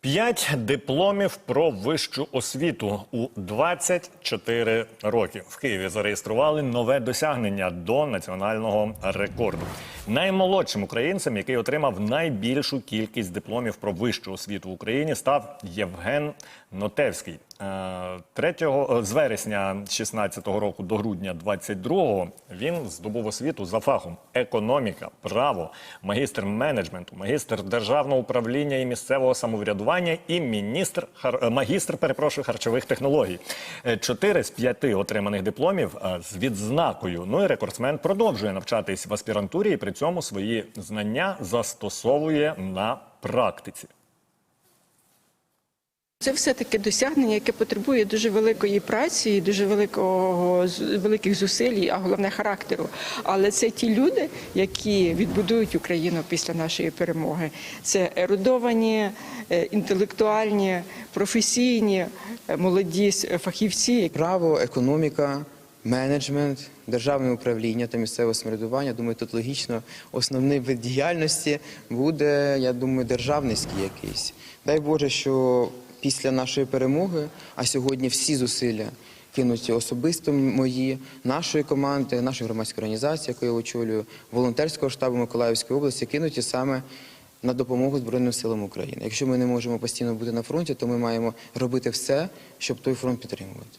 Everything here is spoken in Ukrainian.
П'ять дипломів про вищу освіту у 24 роки. В Києві зареєстрували нове досягнення до національного рекорду. Наймолодшим українцем, який отримав найбільшу кількість дипломів про вищу освіту в Україні, став Євген Нотевський. Е, 3 з вересня 16-го року до грудня 22-го він здобув освіту за фахом економіка, право, магістр менеджменту, магістр державного управління і місцевого самоврядування і міністр е, магістр перепрошую харчових технологій. Е, Чотири з п'яти отриманих дипломів е, з відзнакою. Ну і рекордсмен продовжує навчатись в аспірантурі і при цьому свої знання застосовує на практиці. Це все таки досягнення, яке потребує дуже великої праці, і дуже великого великих зусиль, а головне характеру. Але це ті люди, які відбудують Україну після нашої перемоги. Це ерудовані, е, інтелектуальні, професійні, е, молоді фахівці, Право, економіка, менеджмент, державне управління та місцеве самоврядування. Думаю, тут логічно основний вид діяльності буде, я думаю, державницький якийсь. Дай Боже, що після нашої перемоги, а сьогодні всі зусилля кинуті особисто мої, нашої команди, нашої громадської організації, яку я очолюю, волонтерського штабу Миколаївської області, кинуті саме на допомогу Збройним силам України. Якщо ми не можемо постійно бути на фронті, то ми маємо робити все, щоб той фронт підтримувати.